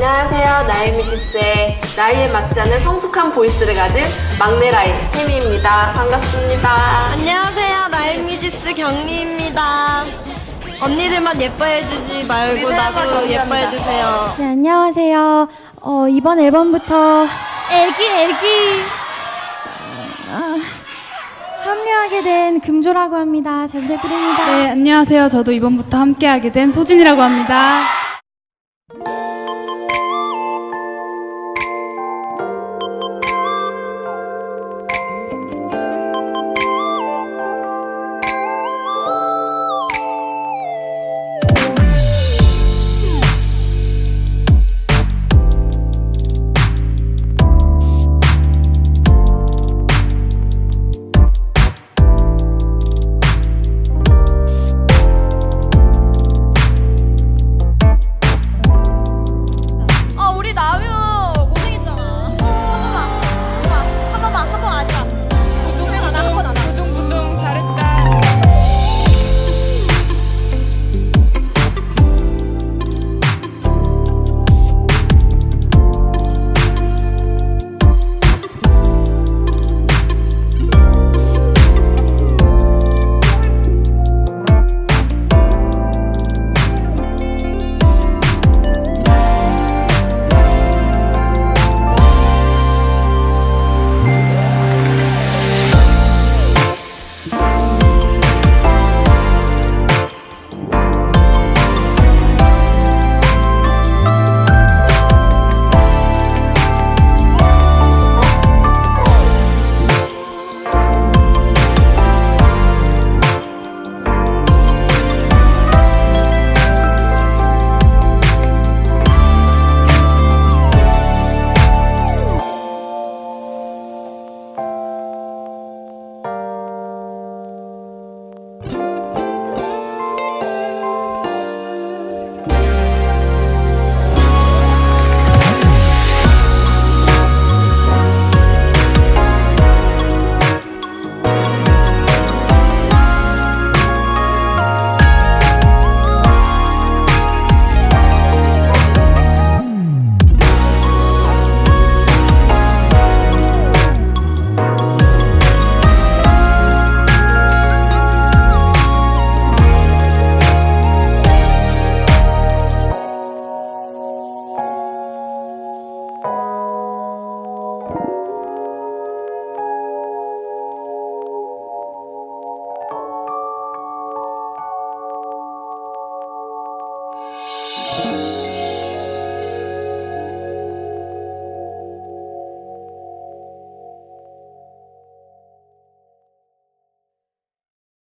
안녕하세요. 나이미지스의 나이에 맞지 않는 성숙한 보이스를 가진 막내 라인 혜미입니다. 반갑습니다. 안녕하세요. 나일미지스 경리입니다. 언니들만 예뻐해주지 말고 나도 예뻐해주세요. 네, 안녕하세요. 어, 이번 앨범부터 애기 애기 어, 아, 합류하게 된 금조라고 합니다. 잘 부탁드립니다. 네, 안녕하세요. 저도 이번부터 함께하게 된 소진이라고 합니다.